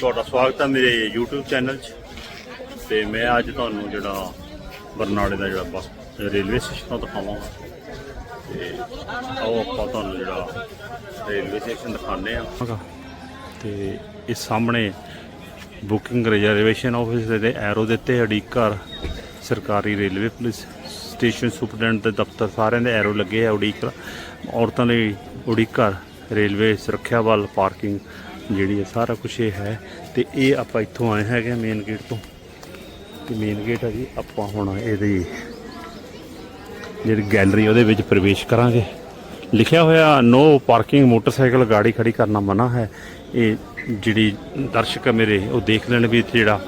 ਤੁਹਾਡਾ ਸਵਾਗਤ ਹੈ ਮੇਰੇ YouTube ਚੈਨਲ 'ਚ। ਤੇ ਮੈਂ ਅੱਜ ਤੁਹਾਨੂੰ ਜਿਹੜਾ ਬਰਨਾਲੇ ਦਾ ਜਿਹੜਾ ਬੱਸ, ਰੇਲਵੇ ਸਟੇਸ਼ਨ ਦਿਖਾਵਾਂਗਾ। ਤੇ ਆਓ ਆਪਾਂ ਤੁਹਾਨੂੰ ਜਿਹੜਾ ਰੇਲਵੇ ਸਟੇਸ਼ਨ ਦਿਖਾਉਂਦੇ ਆ ਤੇ ਇਸ ਸਾਹਮਣੇ ਬੁਕਿੰਗ ਰਿਜ਼ਰਵੇਸ਼ਨ ਆਫਿਸ ਦੇ ਐਰੋ ਦਿੱਤੇ ਅਡੀਕ ਘਰ, ਸਰਕਾਰੀ ਰੇਲਵੇ ਪੁਲਿਸ ਸਟੇਸ਼ਨ ਸੁਪਰਡੈਂਟ ਦੇ ਦਫ਼ਤਰ ਸਾਰਿਆਂ ਦੇ ਐਰੋ ਲੱਗੇ ਆ ਉਡੀਕ ਔਰਤਾਂ ਲਈ ਉਡੀਕਰ ਰੇਲਵੇ ਸੁਰੱਖਿਆ ਬਲ ਪਾਰਕਿੰਗ। ਜਿਹੜੀ ਹੈ ਸਾਰਾ ਕੁਝ ਇਹ ਹੈ ਤੇ ਇਹ ਆਪਾਂ ਇੱਥੋਂ ਆਏ ਹੈਗੇ ਮੇਨ ਗੇਟ ਤੋਂ। ਤੇ ਮੇਨ ਗੇਟ ਹੈ ਜੀ, ਆਪਾਂ ਹੁਣ ਇਹਦੀ ਜਿਹੜੀ ਗੈਲਰੀ ਉਹਦੇ ਵਿੱਚ ਪ੍ਰਵੇਸ਼ ਕਰਾਂਗੇ। ਲਿਖਿਆ ਹੋਇਆ ਨੋ ਪਾਰਕਿੰਗ ਮੋਟਰਸਾਈਕਲ ਗਾੜੀ ਖੜੀ ਕਰਨਾ ਮਨਾ ਹੈ। ਇਹ ਜਿਹੜੀ ਦਰਸ਼ਕ ਆ ਮੇਰੇ, ਉਹ ਦੇਖ ਲੈਣ ਵੀ ਇੱਥੇ ਜਿਹੜਾ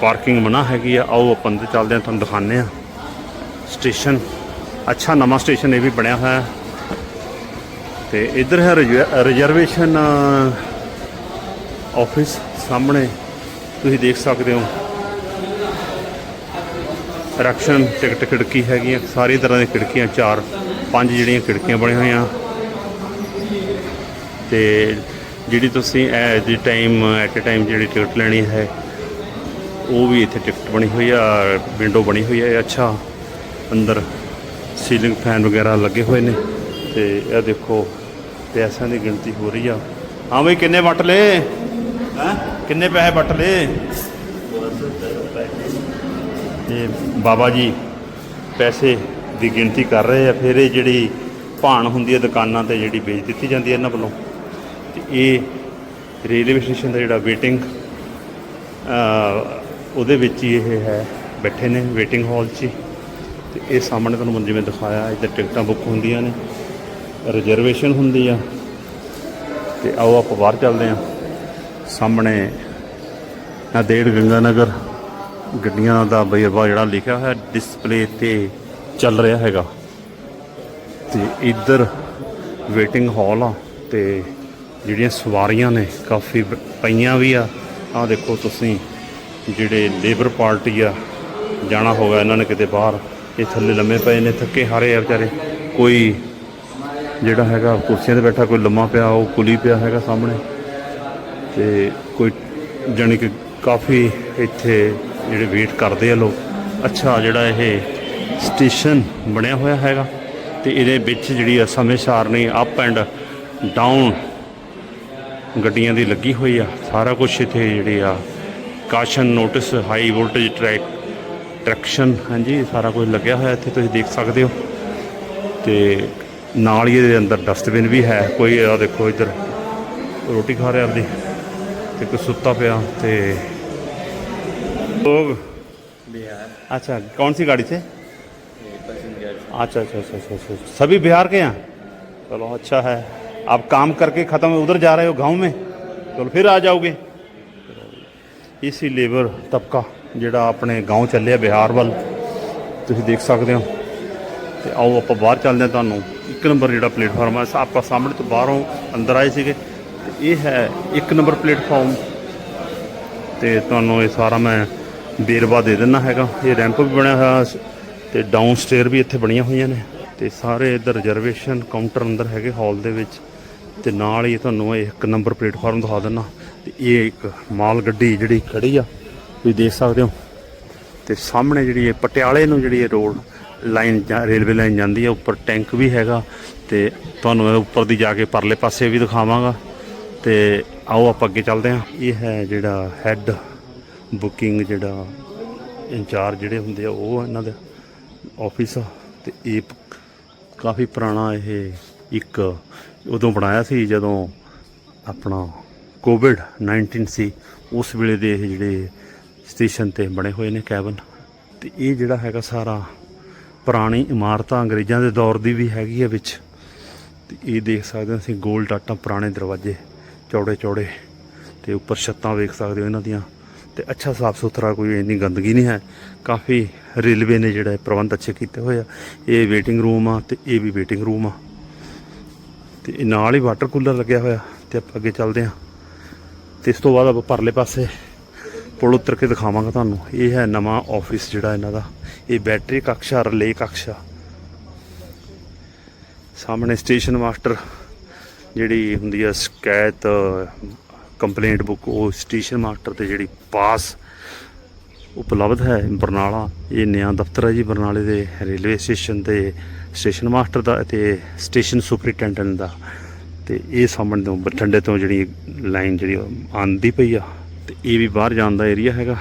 ਪਾਰਕਿੰਗ ਮਨਾ ਹੈਗੀ ਆ। ਆਓ, ਆਪਾਂ ਅੰਦਰ ਚੱਲਦੇ ਹਾਂ, ਤੁਹਾਨੂੰ ਦਿਖਾਉਂਦੇ ਆ ਸਟੇਸ਼ਨ ਅੱਛਾ ਨਵਾਂ ਸਟੇਸ਼ਨ ਇਹ ਵੀ ਬਣਿਆ ਹੋਇਆ। ਹੈ ਤੇ ਇੱਧਰ ਹੈ ਰਿਜ਼ਰਵੇਸ਼ਨ ਆਫਿਸ ਸਾਹਮਣੇ। ਤੁਸੀਂ ਦੇਖ ਸਕਦੇ ਹੋ। ਰਕਸ਼ਨ ਟਿਕਟ ਖਿੜਕੀ ਹੈਗੀਆਂ ਸਾਰੀ ਤਰ੍ਹਾਂ ਦੀਆਂ ਖਿੜਕੀਆਂ, ਚਾਰ, ਪੰਜ ਜਿਹੜੀਆਂ ਖਿੜਕੀਆਂ ਬਣੀਆਂ ਹੋਈਆਂ। ਤੇ ਜਿਹੜੀ ਤੁਸੀਂ at the time at a time ਜਿਹੜੀ ਟਿਕਟ ਲੈਣੀ ਹੈ, ਉਹ ਵੀ ਇੱਥੇ ਟਿਕਟ ਬਣੀ ਹੋਈ ਆ ਵਿੰਡੋ ਬਣੀ ਹੋਈ ਹੈ ਅੱਛਾ। ਅੰਦਰ ਸੀਲਿੰਗ ਫੈਨ ਵਗੈਰਾ ਲੱਗੇ ਹੋਏ ਨੇ। ਤੇ ਇਹ ਦੇਖੋ ਪੈਸਿਆਂ ਦੀ ਗਿਣਤੀ ਹੋ ਰਹੀ ਆ। ਹਾਂ ਬਈ, ਕਿੰਨੇ ਵਟ ਲਏ? ਹੈ? ਕਿੰਨੇ ਪੈਸੇ ਵਟ ਲਏ? ਇਹ ਬਾਬਾ ਜੀ, ਪੈਸੇ ਦੀ ਗਿਣਤੀ ਕਰ ਰਹੇ ਆ। ਫਿਰ ਇਹ ਜਿਹੜੀ ਭਾਣ ਹੁੰਦੀ ਹੈ ਦੁਕਾਨਾਂ ਤੇ ਜਿਹੜੀ ਵੇਚ ਦਿੱਤੀ ਜਾਂਦੀ ਹੈ ਇਹਨਾਂ ਵੱਲੋਂ। ਤੇ ਇਹ ਰੇਲਵੇ ਸਟੇਸ਼ਨ ਦਾ ਜਿਹੜਾ ਵੇਟਿੰਗ ਉਹਦੇ ਵਿੱਚ ਹੀ ਇਹ ਹੈ, ਬੈਠੇ ਨੇ ਵੇਟਿੰਗ ਹਾਲ 'ਚ ਹੀ। ਤੇ ਇਹ ਸਾਹਮਣੇ ਤੁਹਾਨੂੰ ਜਿਵੇਂ ਦਿਖਾਇਆ, ਇੱਧਰ ਟਿਕਟਾਂ ਬੁੱਕ ਹੁੰਦੀਆਂ ਨੇ। ਰਿਜ਼ਰਵੇਸ਼ਨ ਹੁੰਦੀ ਆ। ਤੇ ਆਓ ਆਪਾਂ ਬਾਹਰ ਚੱਲਦੇ ਆ। ਸਾਹਮਣੇ ਆ ਡੇਢ ਗੰਗਾ ਨਗਰ ਗੱਡੀਆਂ ਦਾ ਬਈਰਵਾ ਜਿਹੜਾ ਲਿਖਿਆ ਹੋਇਆ ਡਿਸਪਲੇ ਤੇ ਚੱਲ ਰਿਹਾ ਹੈਗਾ। ਤੇ ਇੱਧਰ ਵੇਟਿੰਗ ਹਾਲ ਆ ਤੇ ਜਿਹੜੀਆਂ ਸਵਾਰੀਆਂ ਨੇ ਕਾਫੀ ਪਈਆਂ ਵੀ ਆ। ਆਹ ਦੇਖੋ ਤੁਸੀਂ, ਜਿਹੜੇ ਲੇਬਰ ਪਾਰਟੀ ਆ, ਜਾਣਾ ਹੋਗਾ ਇਹਨਾਂ ਨੇ ਕਿਤੇ ਬਾਹਰ। ਇਹ ਥੱਲੇ ਲੰਮੇ ਪਏ ਨੇ, ਥੱਕੇ ਹਾਰੇ ਆ ਵਿਚਾਰੇ। ਕੋਈ ਜਿਹੜਾ ਹੈਗਾ, ਕੁਰਸੀਆਂ ਤੇ ਬੈਠਾ, ਕੋਈ ਲੰਮਾ ਪਿਆ, ਉਹ ਕੁਲੀ ਪਿਆ ਹੈਗਾ ਸਾਹਮਣੇ। ਤੇ ਕੋਈ ਜਾਣੀ ਕਿ ਕਾਫੀ ਇੱਥੇ ਜਿਹੜੇ ਵੇਟ ਕਰਦੇ ਆ ਲੋਕ। ਅੱਛਾ, ਜਿਹੜਾ ਇਹ ਸਟੇਸ਼ਨ ਬਣਿਆ ਹੋਇਆ ਹੈਗਾ, ਤੇ ਇਹਦੇ ਵਿੱਚ ਜਿਹੜੀ ਆ ਸਮੇਂ ਸਾਰਣੀ ਅਪ ਐਂਡ ਡਾਊਨ ਗੱਡੀਆਂ ਦੀ ਲੱਗੀ ਹੋਈ ਆ। ਸਾਰਾ ਕੁਝ ਇੱਥੇ ਜਿਹੜੇ ਆ caution notice high voltage track traction ਹਾਂਜੀ, ਸਾਰਾ ਕੁਝ ਲੱਗਿਆ ਹੋਇਆ ਇੱਥੇ, ਤੁਸੀਂ ਦੇਖ ਸਕਦੇ ਹੋ। ਤੇ ਨਾਲ ਹੀ ਇਹਦੇ ਅੰਦਰ ਡਸਟਬਿਨ ਵੀ ਹੈ। ਕੋਈ ਆ ਦੇਖੋ ਇੱਧਰ ਰੋਟੀ ਖਾ ਰਿਹਾ ਆਪਦੀ ਤੇ ਕੋਈ ਸੁੱਤਾ ਪਿਆ ਤੇ ਲੋਗ बिहार अच्छा कौन सी गाड़ी से ਅੱਛਾ ਅੱਛਾ ਅੱਛਾ अच्छा अच्छा सभी बिहार के यहाँ चलो अच्छा है आप काम करके ख़त्म ਜਾ ਰਹੇ ਹੋ हो गांव ਚਲੋ ਫਿਰ ਆ ਜਾਓਗੇ। जाओगे इसी लेबर तबका ਜਿਹੜਾ ਆਪਣੇ ਗਾਉਂ ਚੱਲਿਆ ਬਿਹਾਰ ਵੱਲ। ਤੁਸੀਂ ਦੇਖ ਸਕਦੇ ਹੋ। ਤੇ ਆਓ ਆਪਾਂ ਬਾਹਰ ਚੱਲਦੇ ਹਾਂ ਤੁਹਾਨੂੰ। ਇੱਕ ਨੰਬਰ ਜਿਹੜਾ ਪਲੇਟਫਾਰਮ ਹੈ ਆਪਾਂ ਸਾਹਮਣੇ ਤੋਂ ਬਾਹਰੋਂ ਅੰਦਰ ਆਏ ਸੀਗੇ। ਤੇ ਇਹ ਹੈ ਇੱਕ ਨੰਬਰ ਪਲੇਟਫਾਰਮ। ਤੇ ਤੁਹਾਨੂੰ ਇਹ ਸਾਰਾ ਮੈਂ ਵੇਰਵਾ ਦੇ ਦਿੰਦਾ ਹੈਗਾ। ਇਹ ਰੈਂਪ ਵੀ ਬਣਿਆ ਹੋਇਆ ਸ- ਤੇ ਡਾਊਨ ਸਟੇਅਰ ਵੀ ਇੱਥੇ ਬਣੀਆਂ ਹੋਈਆਂ ਨੇ। ਤੇ ਸਾਰੇ ਇੱਧਰ ਰਿਜ਼ਰਵੇਸ਼ਨ ਕਾਊਂਟਰ ਅੰਦਰ ਹੈਗੇ ਹਾਲ ਦੇ ਵਿੱਚ। ਤੇ ਨਾਲ ਹੀ ਤੁਹਾਨੂੰ ਇਹ ਇੱਕ ਨੰਬਰ ਪਲੇਟਫਾਰਮ ਦਿਖਾ ਦਿੰਦਾ। ਤੇ ਇਹ ਇੱਕ ਮਾਲ ਗੱਡੀ ਜਿਹੜੀ ਖੜੀ ਆ, ਤੁਸੀਂ ਦੇਖ ਸਕਦੇ ਹੋ। ਤੇ ਸਾਹਮਣੇ ਜਿਹੜੀ ਇਹ ਪਟਿਆਲੇ ਨੂੰ ਜਿਹੜੀ ਇਹ ਰੋਡ ਲਾਈਨ ਜਾਂ ਰੇਲਵੇ ਲਾਈਨ ਜਾਂਦੀ ਹੈ ਉੱਪਰ ਟੈਂਕ ਵੀ ਹੈਗਾ ਤੇ ਤੁਹਾਨੂੰ ਇਹ ਉੱਪਰ ਦੀ ਜਾ ਕੇ ਪਰਲੇ ਪਾਸੇ ਵੀ ਦਿਖਾਵਾਂਗਾ ਤੇ ਆਓ ਆਪਾਂ ਅੱਗੇ ਚੱਲਦੇ ਹਾਂ। ਇਹ ਹੈ ਜਿਹੜਾ ਹੈੱਡ ਬੁਕਿੰਗ ਜਿਹੜਾ ਇੰਚਾਰਜ ਜਿਹੜੇ ਹੁੰਦੇ ਆ, ਉਹ ਇਹਨਾਂ ਦਾ ਆਫਿਸ ਆ ਤੇ ਇਹ ਕਾਫੀ ਪੁਰਾਣਾ ਇਹ ਇੱਕ ਉਦੋਂ ਬਣਾਇਆ ਸੀ ਜਦੋਂ ਆਪਣਾ ਕੋਵਿਡ 19 ਸੀ, ਉਸ ਵੇਲੇ ਦੇ ਇਹ ਜਿਹੜੇ ਸਟੇਸ਼ਨ ਤੇ ਬਣੇ ਹੋਏ ਨੇ ਕੈਬਨ ਤੇ ਇਹ ਜਿਹੜਾ ਹੈਗਾ ਸਾਰਾ ਪੁਰਾਣੀ ਇਮਾਰਤਾਂ ਅੰਗਰੇਜ਼ਾਂ ਦੇ ਦੌਰ ਦੀ ਵੀ ਹੈਗੀ ਆ ਵਿੱਚ। ਤੇ ਇਹ ਦੇਖ ਸਕਦੇ ਹੋ ਅਸੀਂ ਗੋਲ ਟਾਟਾ ਪੁਰਾਣੇ ਦਰਵਾਜ਼ੇ, ਚੌੜੇ ਚੌੜੇ, ਤੇ ਉੱਪਰ ਛੱਤਾਂ ਵੇਖ ਸਕਦੇ ਹੋ ਇਹਨਾਂ ਦੀਆਂ। ਤੇ ਅੱਛਾ ਸਾਫ਼ ਸੁਥਰਾ ਕੋਈ ਇੰਨੀ ਗੰਦਗੀ ਨਹੀਂ ਹੈ। ਕਾਫੀ ਰੇਲਵੇ ਨੇ ਜਿਹੜਾ ਪ੍ਰਬੰਧ ਅੱਛੇ ਕੀਤੇ ਹੋਏ ਆ। ਇਹ ਵੇਟਿੰਗ ਰੂਮ ਆ ਤੇ ਇਹ ਵੀ ਵੇਟਿੰਗ ਰੂਮ ਆ। ਤੇ ਨਾਲ ਹੀ ਵਾਟਰ ਕੂਲਰ ਲੱਗਿਆ ਹੋਇਆ ਤੇ ਆਪਾਂ ਅੱਗੇ ਚੱਲਦੇ ਹਾਂ। ਤੇ ਇਸ ਤੋਂ ਬਾਅਦ ਆਪਾਂ ਪਰਲੇ ਪਾਸੇ ਪੁਲ ਉਤਰ ਕੇ ਦਿਖਾਵਾਂਗਾ ਤੁਹਾਨੂੰ। ਇਹ ਹੈ ਨਵਾਂ ਆਫਿਸ ਜਿਹੜਾ ਇਹਨਾਂ ਦਾ। ਇਹ ਬੈਟਰੀ ਕਕਸ਼ਾ ਰਿਲੇ ਕਕਸ਼ਾ ਸਾਹਮਣੇ ਸਟੇਸ਼ਨ ਮਾਸਟਰ ਜਿਹੜੀ ਹੁੰਦੀ ਆ, ਸ਼ਿਕਾਇਤ ਕੰਪਲੇਂਟ ਬੁੱਕ ਉਹ ਸਟੇਸ਼ਨ ਮਾਸਟਰ ਤੇ ਜਿਹੜੀ ਪਾਸ ਉਪਲਬਧ ਹੈ ਬਰਨਾਲਾ। ਇਹ ਨਿਆਂ ਦਫ਼ਤਰ ਹੈ ਜੀ ਬਰਨਾਲੇ ਦੇ ਰੇਲਵੇ ਸਟੇਸ਼ਨ ਤੇ। ਸਟੇਸ਼ਨ ਮਾਸਟਰ ਦਾ ਤੇ ਸਟੇਸ਼ਨ ਸੁਪਰੀਟੈਂਡੈਂਟ ਦਾ। ਤੇ ਇਹ ਸਾਹਮਣੇ ਤੋਂ ਬਠਿੰਡੇ ਤੋਂ ਜਿਹੜੀ ਲਾਈਨ ਜਿਹੜੀ ਉਹ ਆਉਂਦੀ ਪਈ ਆ। ਤੇ ਇਹ ਵੀ ਬਾਹਰ ਜਾਣ ਦਾ ਏਰੀਆ ਹੈਗਾ।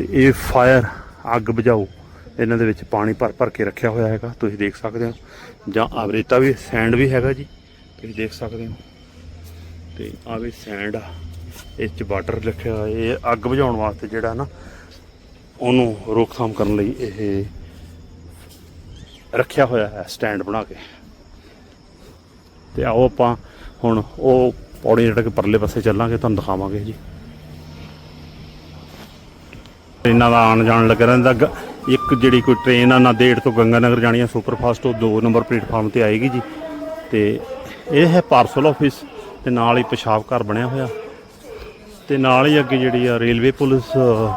ਤੇ ਇਹ ਫਾਇਰ ਅੱਗ ਬੁਝਾਓ। ਇਹਨਾਂ ਦੇ ਵਿੱਚ ਪਾਣੀ ਭਰ ਭਰ ਕੇ ਰੱਖਿਆ ਹੋਇਆ ਹੈਗਾ। ਤੁਸੀਂ ਦੇਖ ਸਕਦੇ ਹੋ। ਜਾਂ ਆਵਰੇਤਾ ਵੀ ਸੈਂਡ ਵੀ ਹੈਗਾ ਜੀ। ਤੁਸੀਂ ਦੇਖ ਸਕਦੇ ਹੋ। ਤੇ ਆ ਵੀ ਸੈਂਡ ਆ। ਇਹ ਚ ਵਾਟਰ ਰੱਖਿਆ ਹੋਇਆ। ਇਹ ਅੱਗ ਬੁਝਾਉਣ ਵਾਸਤੇ ਜਿਹੜਾ ਨਾ, ਉਹਨੂੰ ਰੋਕਥਾਮ ਕਰਨ ਲਈ ਇਹ ਰੱਖਿਆ ਹੋਇਆ ਹੈ ਸਟੈਂਡ ਬਣਾ ਕੇ। ਤੇ ਆਓ ਆਪਾਂ ਹੁਣ ਉਹ ਪੌੜੀ ਜਿਹੜਾ ਕਿ ਪਰਲੇ ਪਾਸੇ ਚੱਲਾਂਗੇ, ਤੁਹਾਨੂੰ ਦਿਖਾਵਾਂਗੇ ਜੀ। ਟ੍ਰੇਨਾਂ ਦਾ ਆਉਣ ਜਾਣ ਲੱਗਾ ਰਹਿੰਦਾ। ਗ- ਇੱਕ ਜਿਹੜੀ ਕੋਈ ਟ੍ਰੇਨ ਆ ਨਾਂਦੇੜ ਤੋਂ ਗੰਗਾਨਗਰ ਜਾਣੀ ਆ ਸੁਪਰਫਾਸਟ ਉਹ 2 ਨੰਬਰ ਪਲੇਟਫਾਰਮ ਤੇ ਆਏਗੀ ਜੀ। ਤੇ ਇਹ ਹੈ ਪਾਰਸਲ ਆਫਿਸ ਤੇ ਨਾਲ ਹੀ ਪਿਸ਼ਾਬ ਘਰ ਬਣਿਆ ਹੋਇਆ। ਤੇ ਨਾਲ ਹੀ ਅੱਗੇ ਜਿਹੜੀ ਆ ਰੇਲਵੇ ਪੁਲਿਸ ਅ,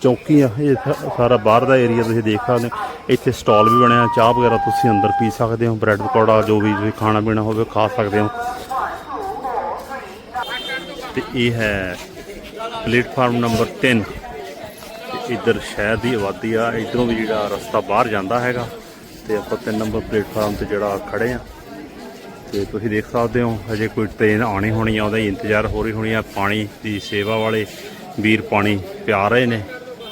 ਚੌਕੀ ਆ ਇਹ ਸਾ- ਸਾਰਾ ਬਾਹਰ ਦਾ ਏਰੀਆ ਤੁਸੀਂ ਦੇਖ ਸਕਦੇ ਹੋ। ਇੱਥੇ ਸਟਾਲ ਵੀ ਬਣਿਆ ਚਾਹ ਵਗੈਰਾ ਤੁਸੀਂ ਅੰਦਰ ਪੀ ਸਕਦੇ ਹੋ ਬ੍ਰੈਡ ਪਕੌੜਾ ਜੋ ਵੀ ਤੁਸੀਂ ਖਾਣਾ ਪੀਣਾ ਹੋਵੇ ਖਾ ਸਕਦੇ ਹੋ। ਤੇ ਇਹ ਹੈ ਪਲੇਟਫਾਰਮ ਨੰਬਰ 3 ਇੱਧਰ ਸ਼ਹਿਰ ਦੀ ਆਬਾਦੀ ਆ, ਇਧਰੋਂ ਵੀ ਜਿਹੜਾ ਰਸਤਾ ਬਾਹਰ ਜਾਂਦਾ ਹੈਗਾ, ਤੇ ਆਪਾਂ 3 ਨੰਬਰ ਪਲੇਟਫਾਰਮ ਤੇ ਜਿਹੜਾ ਖੜੇ ਆ। ਤੇ ਤੁਸੀਂ ਦੇਖ ਸਕਦੇ ਹੋ, ਹਜੇ ਕੋਈ ਟ੍ਰੇਨ ਆਣੀ ਹੋਣੀ ਆ, ਉਹਦਾ ਹੀ ਇੰਤਜ਼ਾਰ ਹੋ ਰਹੀ ਹੋਣੀ ਆ। ਪਾਣੀ ਦੀ ਸੇਵਾ ਵਾਲੇ ਵੀਰ ਪਾਣੀ ਪਿਆ ਰਹੇ ਨੇ,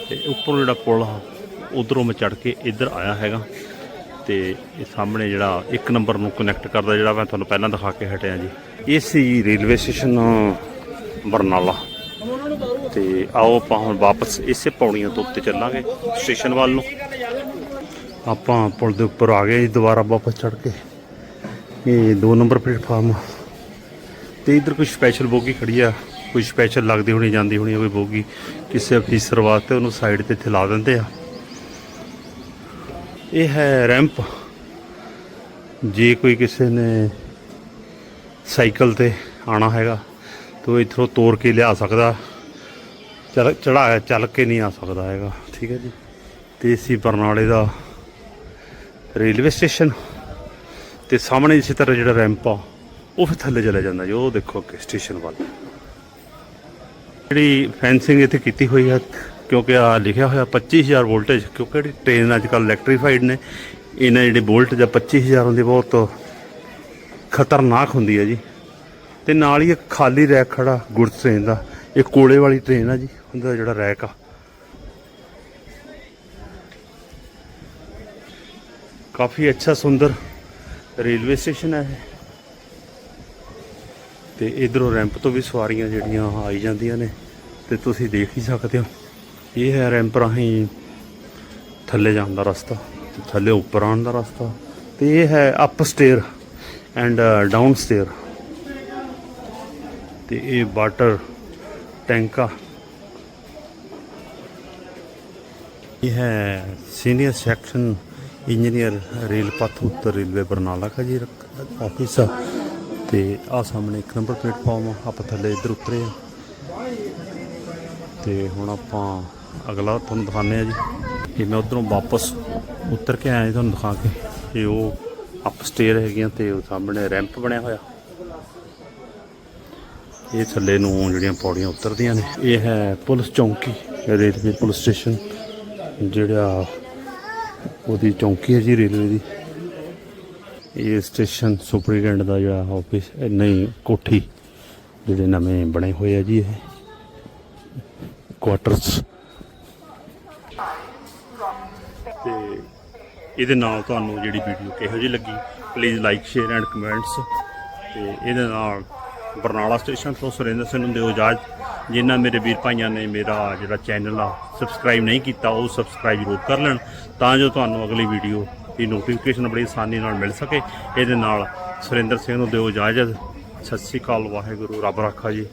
ਤੇ ਉੱਪਰ ਜਿਹੜਾ ਪੁਲ ਆ, ਉਧਰੋਂ ਮੈਂ ਚੜ ਕੇ ਇੱਧਰ ਆਇਆ ਹੈਗਾ। ਤੇ ਇਹ ਸਾਹਮਣੇ ਜਿਹੜਾ ਇੱਕ ਨੰਬਰ ਨੂੰ ਕਨੈਕਟ ਕਰਦਾ ਜਿਹੜਾ ਮੈਂ ਤੁਹਾਨੂੰ ਪਹਿਲਾਂ ਦਿਖਾ ਕੇ ਹਟਿਆ ਜੀ। ਇਹ ਸੀ ਰੇਲਵੇ ਸਟੇਸ਼ਨ, ਬਰਨਾਲਾ। ਤੇ ਆਓ ਆਪਾਂ ਹੁਣ ਵਾਪਸ ਇਸੇ ਪੌੜੀਆਂ ਤੋਂ ਉੱਤੇ ਚੱਲਾਂਗੇ ਸਟੇਸ਼ਨ ਵੱਲ ਨੂੰ। ਆਪਾਂ ਪੁਲ ਦੇ ਉੱਪਰ ਆ ਗਏ ਜੀ ਦੁਬਾਰਾ ਵਾਪਸ ਚੜ ਕੇ। ਇਹ 2 ਨੰਬਰ ਪਲੇਟਫਾਰਮ ਤੇ ਇਧਰ ਕੋਈ ਸਪੈਸ਼ਲ ਬੋਗੀ ਖੜੀ ਆ। ਕੋਈ ਸਪੈਸ਼ਲ ਲੱਗਦੀ ਹੋਣੀ, ਜਾਂਦੀ ਹੋਣੀ ਆ ਕੋਈ ਬੋਗੀ, ਕਿਸੇ ਅਫੀਸਰ ਵਾਸਤੇ ਉਹਨੂੰ ਸਾਈਡ ਤੇ ਇੱਥੇ ਲਾ ਦਿੰਦੇ ਆ। ਇਹ ਹੈ ਰੈਂਪ ਜੇ ਕੋਈ ਕਿਸੇ ਨੇ ਸਾਈਕਲ ਤੇ ਆਣਾ ਹੈਗਾ, ਤਾਂ ਉਹ ਇੱਥੋਂ ਤੋੜ ਕੇ ਲਿਆ ਸਕਦਾ। ਚੜ ਚੜਾ ਚੱਲ ਕੇ ਨਹੀਂ ਆ ਸਕਦਾ ਹੈਗਾ। ਠੀਕ ਹੈ ਜੀ। ਤੇ ਸੀ ਬਰਨਾਲੇ ਦਾ ਰੇਲਵੇ ਸਟੇਸ਼ਨ। ਤੇ ਸਾਹਮਣੇ ਇਸੇ ਤਰ੍ਹਾਂ ਜਿਹੜਾ ਰੈਂਪ ਆ, ਉਹ ਫਿਰ ਥੱਲੇ ਚਲੇ ਜਾਂਦਾ ਜੀ। ਉਹ ਦੇਖੋ ਅੱਗੇ ਸਟੇਸ਼ਨ ਵੱਲ। ਜਿਹੜੀ ਫੈਂਸਿੰਗ ਇੱਥੇ ਕੀਤੀ ਹੋਈ ਹੈ, ਕਿਉਂਕਿ ਆ ਲਿਖਿਆ ਹੋਇਆ 25000 ਵੋਲਟੇਜ, ਕਿਉਂਕਿ ਜਿਹੜੀ ਟ੍ਰੇਨ ਅੱਜ ਕੱਲ ਇਲੈਕਟ੍ਰੀਫਾਈਡ ਨੇ, ਇਹਨਾਂ ਜਿਹੜੇ ਵੋਲਟ ਜਾਂ 25000 ਹੁੰਦੀ, ਬਹੁਤ ਖਤਰਨਾਕ ਹੁੰਦੀ ਹੈ ਜੀ। ਤੇ ਨਾਲ ਹੀ ਇੱਕ ਖਾਲੀ ਰੈਕ ਖੜਾ ਗੁਰਸ ਟ੍ਰੇਨ ਦਾ। ਇਹ ਕੋਲੇ ਵਾਲੀ ਟ੍ਰੇਨ ਆ ਜੀ, ਉਹਦਾ ਜਿਹੜਾ ਰੈਕ ਆ। ਕਾਫੀ ਅੱਛਾ, ਸੁੰਦਰ ਰੇਲਵੇ ਸਟੇਸ਼ਨ ਹੈ ਇਹ। ਤੇ ਇਧਰੋਂ ਰੈਂਪ ਤੋਂ ਵੀ ਸਵਾਰੀਆਂ ਜਿਹੜੀਆਂ ਆਈ ਜਾਂਦੀਆਂ ਨੇ, ਤੇ ਤੁਸੀਂ ਦੇਖ ਹੀ ਸਕਦੇ ਹੋ। ਇਹ ਹੈ ਰੈਂਪ ਰਾਹੀਂ ਥੱਲੇ ਜਾਣ ਦਾ ਰਸਤਾ, ਤੇ ਥੱਲੇ ਉੱਪਰ ਆਉਣ ਦਾ ਰਸਤਾ, ਤੇ ਇਹ ਹੈ up stair and down stair ਤੇ ਇਹ ਵਾਟਰ ਟੈਂਕਾ ਇਹ ਹੈ ਸੀਨੀਅਰ ਸੈਕਸ਼ਨ ਇੰਜੀਨੀਅਰ ਰੇਲ ਪਥ ਉੱਤਰ ਰੇਲਵੇ ਬਰਨਾਲਾ ਦਾ ਜੀ ਆਫਿਸ। ਆ ਤੇ ਆ ਸਾਹਮਣੇ ਇੱਕ ਨੰਬਰ ਪਲੇਟਫਾਰਮ ਆ, ਆਪਾਂ ਥੱਲੇ ਇੱਧਰ ਉਤਰੇ ਆ। ਤੇ ਹੁਣ ਆਪਾਂ ਅਗਲਾ ਤੁਹਾਨੂੰ ਦਿਖਾਉਂਦੇ ਆ ਜੀ। ਇਹ ਮੈਂ ਉਧਰੋਂ ਵਾਪਸ ਉਤਰ ਕੇ ਆਇਆ ਜੀ ਤੁਹਾਨੂੰ ਦਿਖਾ ਕੇ। ਇਹ ਉਹ ਅਪ ਸਟੇਅਰ ਹੈਗੀਆਂ ਤੇ ਉਹ ਸਾਹਮਣੇ ਰੈਂਪ ਬਣਿਆ ਹੋਇਆ। ਇਹ ਥੱਲੇ ਨੂੰ ਜਿਹੜੀਆਂ ਪੌੜੀਆਂ ਉਤਰਦੀਆਂ ਨੇ, ਇਹ ਹੈ ਪੁਲਿਸ ਚੌਂਕੀ, ਰੇਲਵੇ ਪੁਲਿਸ ਸਟੇਸ਼ਨ, ਜਿਹੜਾ ਉਹਦੀ ਚੌਂਕੀ ਹੈ ਜੀ ਰੇਲਵੇ ਦੀ। ਇਹ ਸਟੇਸ਼ਨ ਸੁਪਰੀਡੈਂਟ ਦਾ ਜਿਹੜਾ ਆਫਿਸ ਨਹੀਂ, ਕੋਠੀ ਜਿਹੜੇ ਨਵੇਂ ਬਣੇ ਹੋਏ ਆ ਜੀ ਇਹ। ਕੁਆਟਰਸ ਤੇ ਇਹਦੇ ਨਾਲ ਤੁਹਾਨੂੰ ਜਿਹੜੀ ਵੀਡੀਓ ਕਿਹੋ ਜਿਹੀ ਲੱਗੀ please like share and comments ਤੇ ਇਹਦੇ ਨਾਲ ਬਰਨਾਲਾ ਸਟੇਸ਼ਨ ਤੋਂ ਸੁਰਿੰਦਰ ਸਿੰਘ ਨੂੰ ਦਿਓ ਇਜਾਜ਼ਤ, ਜਿਨ੍ਹਾਂ ਮੇਰੇ ਵੀਰ ਭਾਈਆਂ ਨੇ ਮੇਰਾ ਜਿਹੜਾ ਚੈਨਲ ਆ ਸਬਸਕ੍ਰਾਈਬ ਨਹੀਂ ਕੀਤਾ, ਉਹ ਸਬਸਕ੍ਰਾਈਬ ਜ਼ਰੂਰ ਕਰ ਲੈਣ, ਤਾਂ ਜੋ ਤੁਹਾਨੂੰ ਅਗਲੀ ਵੀਡੀਓ ਦੀ ਨੋਟੀਫਿਕੇਸ਼ਨ ਬੜੀ ਆਸਾਨੀ ਨਾਲ ਮਿਲ ਸਕੇ। ਇਹਦੇ ਨਾਲ ਸੁਰਿੰਦਰ ਸਿੰਘ ਨੂੰ ਦਿਓ ਇਜਾਜ਼ਤ। ਸਤਿ ਸ਼੍ਰੀ ਅਕਾਲ, ਵਾਹਿਗੁਰੂ, ਰੱਬ ਰਾਖਾ ਜੀ।